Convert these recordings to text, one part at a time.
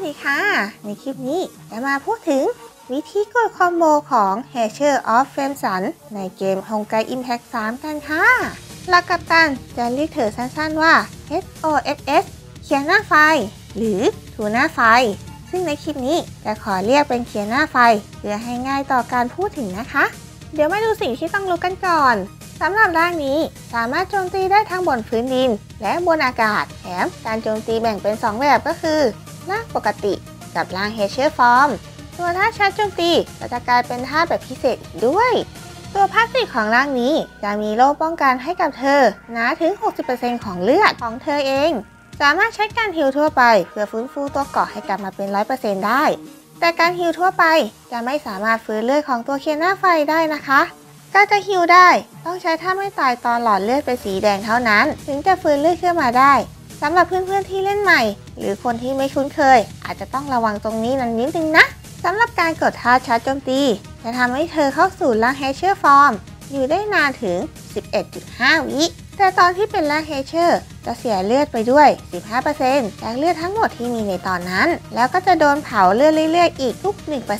วัสดีค่ะ ในคลิปนี้จะมาพูดถึงวิธีกดคอมโบของ h a s h e r of f a m e s o n ในเกม h o n g a i Impact 3 กันค่ะ หลักกัปตันจะเรียกเธอสั้นๆว่า HOFS เขียนหน้าไฟ หรือถูหน้าไฟ ซึ่งในคลิปนี้จะขอเรียกเป็นเขียนหน้าไฟ เพื่อให้ง่ายต่อการพูดถึงนะคะ เดี๋ยวมาดูสิ่งที่ต้องรู้กันก่อนสำหรับร่างนี้สามารถโจมตีได้ทั้งบนพื้นดิน และบนอากาศ แถมการโจมตีแบ่งเป็น 2 แบบก็คือ ร่างปกติกับร่างเฮเชอร์ฟอร์มตัวท่าชาร์จโจมตีก็จะกลายเป็นท่าแบบพิเศษอีกด้วย ตัวพาสซีฟของร่างนี้จะมีโล่ป้องกันให้กับเธอนาถึง 60%ของเลือดของเธอเอง สามารถใช้การฮิลทั่วไป เพื่อฟื้นฟูตัวเกาะให้กลับมาเป็น 100%ได้ แต่การฮิลทั่วไปจะไม่สามารถฟื้นเลือดของตัวเคียนหน้าไฟได้นะคะการจะฮิลได้ต้องใช้ท่าไม่ตายตอนหลอดเลือดเป็นสีแดงเท่านั้น ถึงจะฟื้นเลือดขึ้นมาได้ สำหรับเพื่อนๆที่เล่นใหม่ หรือคนที่ไม่คุ้นเคย อาจจะต้องระวังตรงนี้นันนิดนึงนะสำหรับการกดท่าชาร์จโจมตี จะทำให้เธอเข้าสู่ร่างเฮเชอร์ฟอร์ม อยู่ได้นานถึง 11.5 วิ แต่ตอนที่เป็นร่างเฮเชอร์ จะเสียเลือดไปด้วย 15%จากเลือดทั้งหมดที่มีในตอนนั้น แล้วก็จะโดนเผาเลือดเรื่อยๆ อีกทุก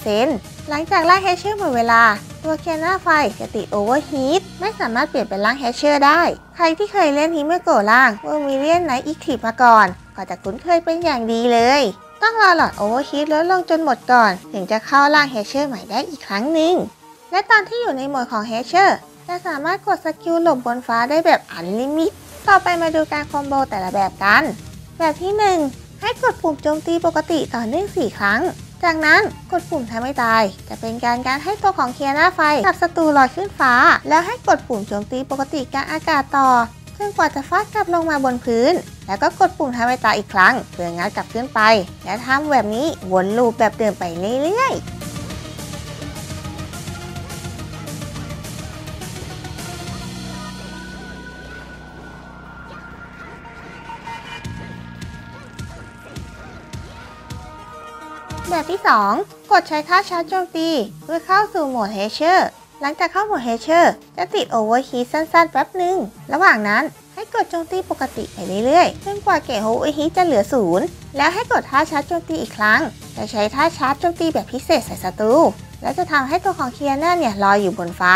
1% หลังจากร่างเฮเชอร์หมดเวลา ตัวเคียนหน้าไฟจะติดโอเวอร์ฮีทไม่สามารถเปลี่ยนเป็นร่างแฮชเชอร์ได้ ใครที่เคยเล่นฮิเมโกะล่างเวอร์มิเลียนไนท์อีกทีมาก่อน ก็จะคุ้นเคยเป็นอย่างดีเลย ต้องรอหลอดโอเวอร์ฮีทลดลงจนหมดก่อน ถึงจะเข้าร่างแฮชเชอร์ใหม่ได้อีกครั้งหนึ่งและตอนที่อยู่ในโหมดของแฮชเชอร์จะสามารถกดสกิลหลบบนฟ้าได้แบบอันลิมิต ต่อไปมาดูการคอมโบแต่ละแบบกัน แบบที่ 1 ให้กดปุ่มโจมตีปกติต่อเนื่อง4ครั้ง จากนั้นกดปุ่มทำให้ตาย จะเป็นการการให้ตัวของเคียร์หน้าไฟกับศัตรูลอยขึ้นฟ้า แล้วให้กดปุ่มโจมตีปกติกลางอากาศต่อจนกว่าจะฟาดกลับลงมาบนพื้น แล้วก็กดปุ่มทำให้ตายอีกครั้ง เพื่องัดกลับขึ้นไป และทำแบบนี้วนลูปแบบเดิมไปเรื่อยๆ แบบที่ 2 กดใช้ท่าชาร์จโจมตีเพื่อเข้าสู่โหมดเฮเชอร์หลังจากเข้าโหมดเฮเชอร์จะติดโอเวอร์ฮีทสั้นๆแป๊บหนึ่งระหว่างนั้นให้กดโจมตีปกติไปเรื่อยๆจนกว่าเกจโอเวอร์ฮีทจะเหลือศูนย์แล้วให้กดท่าชาร์จโจมตีอีกครั้ง จะใช้ท่าชาร์จโจมตีแบบพิเศษใส่ศัตรูและจะทำให้ตัวของเคียร์น่าเนี่ยลอยอยู่บนฟ้า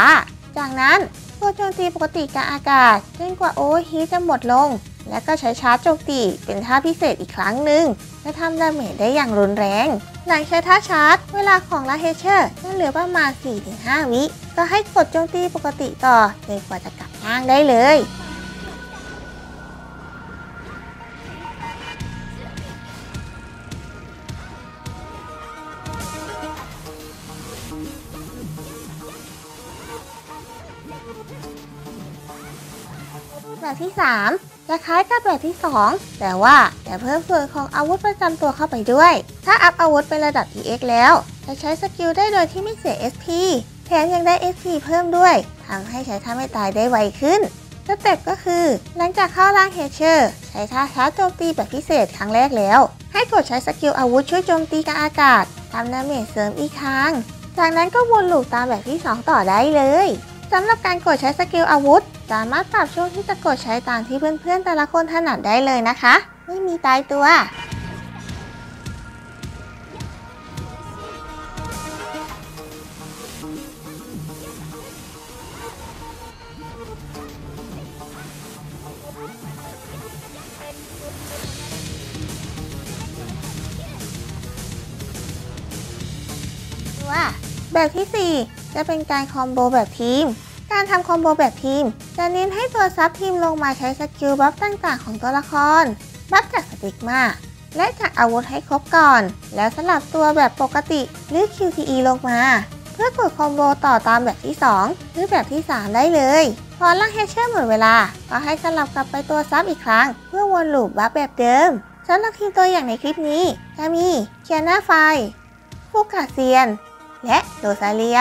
จากนั้นกดโจมตีปกติกลางอากาศจนกว่าโอเวอร์ฮีทจะหมดลง และก็ใช้ชาร์จโจมตีเป็นท่าพิเศษอีกครั้งหนึ่งและทำดาเมจได้อย่างรุนแรง หลังใช้ท่าชาร์จ เวลาของลาเฮเชอร์จะเหลือประมาณ 4-5 วิ ก็ให้กดโจมตีปกติต่อจนกว่าจะกลับร่างได้เลยแบบที่ 3 จะคล้ายกับแบบที่ 2 แต่ว่าจะเพิ่มส่วนของอาวุธประจำตัวเข้าไปด้วย ถ้าอัพอาวุธเป็นระดับ EX แล้ว จะใช้สกิลได้โดยที่ไม่เสีย SP แถมยังได้ SP เพิ่มด้วยทำให้ใช้ท่าไม่ตายได้ไวขึ้นสเต็ปก็คือ หลังจากเข้าร่างเฮเชอร์ใช้ท่าชาร์จโจมตีแบบพิเศษครั้งแรกแล้ว ให้กดใช้สกิลอาวุธช่วยโจมตีกับอากาศทำดาเมจเสริมอีกครั้ง จากนั้นก็วนลูปตามแบบที่ 2 ต่อได้เลย สำหรับการกดใช้สกิลอาวุธ สามารถปรับช่วงที่จะกดใช้ตามที่เพื่อนๆแต่ละคนถนัดได้เลยนะคะ ไม่มีตายตัวแบบที่ 4 จะเป็นการคอมโบแบบทีม การทำคอมโบแบบทีม จะเน้นให้ตัวซับทีมลงมาใช้สกิลบัฟต่างๆของตัวละคร บัฟจากสติกมาและจากอาวุธให้ครบก่อน แล้วสลับตัวแบบปกติหรือ QTE ลงมา เพื่อกดคอมโบต่อตามแบบที่ 2 หรือแบบที่ 3 ได้เลย พอล่างเฮชเชอร์หมดเวลา ก็ให้สลับกลับไปตัวซับอีกครั้ง เพื่อวนลูปบัฟแบบเดิมสำหรับทีมตัวอย่างในคลิปนี้จะมีเคียนาไฟ ฟูกาเซียน และโรซาเลีย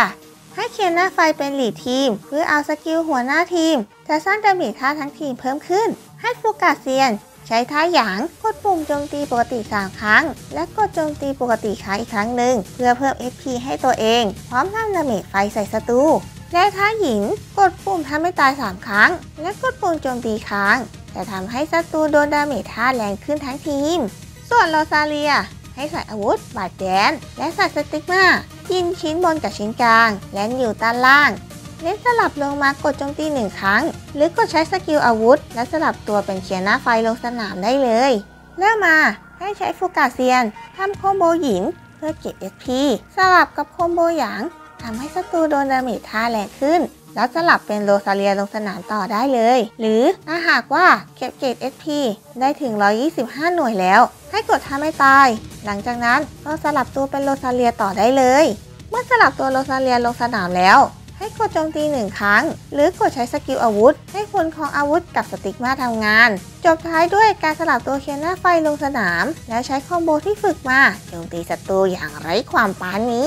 ให้เคียนหน้าไฟเป็นลีดทีม เพื่อเอาสกิลหัวหน้าทีม จะสร้างดาเมจท่าทั้งทีมเพิ่มขึ้น ให้ฟูกาเซียน ใช้ท่าหยางกดปุ่มโจมตีปกติ 3 ครั้ง และกดโจมตีปกติค้างอีกครั้งหนึ่ง เพื่อเพิ่ม FP ให้ตัวเอง พร้อมทำดาเมจไฟใส่ศัตรูและท่าหญิง กดปุ่มทำให้ตาย 3 ครั้ง และกดปุ่มโจมตีค้างจะทำให้ศัตรูโดนดาเมจท่าแรงขึ้นทั้งทีม ส่วนโรซาเลีย ให้ใส่อาวุธ บาดแดน และใส่สติ๊กมา ยินชิ้นบนกับชิ้นกลาง และอยู่ด้านล่าง เน้นสลับลงมากดโจมตีหนึ่งครั้ง หรือกดใช้สกิลอาวุธ และสลับตัวเป็นเขียนหน้าไฟลงสนามได้เลยเริ่มมาให้ใช้ฟูกาเซียนทำโคมโบหญิงเพื่อเก็บ SP สลับกับโคมโบหยางทำให้ศัตรูโดนดาเมจท่าแรงขึ้น แล้วสลับเป็นโรซาเลียลงสนามต่อได้เลย หรือถ้าหากว่าเก็บเกรด SP ได้ถึง 125 หน่วยแล้ว ให้กดท่าไม่ตาย หลังจากนั้นก็สลับตัวเป็นโรซาเลียต่อได้เลย เมื่อสลับตัวโรซาเลียลงสนามแล้ว ให้กดโจมตีหนึ่งครั้ง หรือกดใช้สกิลอาวุธ ให้ผลของอาวุธกับสติกมาทำงาน จบท้ายด้วยการสลับตัวเคียร์หน้าไฟลงสนาม แล้วใช้คอมโบที่ฝึกมาโจมตีศัตรูอย่างไร้ความปราณี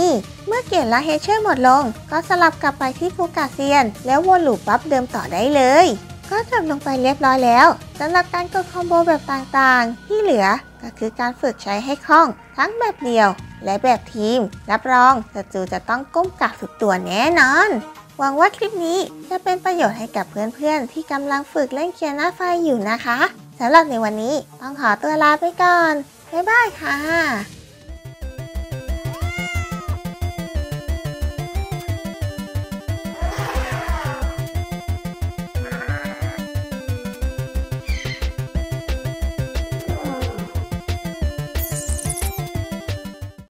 เมื่อเกรดและเฮเชอร์หมดลง ก็สลับกลับไปที่ฟูกาเซียน แล้ววนลูปบัฟเดิมต่อได้เลยก็จบลงไปเรียบร้อยแล้วสำหรับการกดคอมโบแบบต่างๆ ที่เหลือก็คือการฝึกใช้ให้คล่อง ทั้งแบบเดียว และแบบทีม รับรองจัจูจะต้องก้มกราบสุดตัวแน่นอน หวังว่าคลิปนี้จะเป็นประโยชน์ให้กับเพื่อนๆ ที่กำลังฝึกเล่นเคียร์หน้าไฟอยู่นะคะสำหรับในวันนี้ต้องขอตัวลาไปก่อน บ๊ายบายค่ะ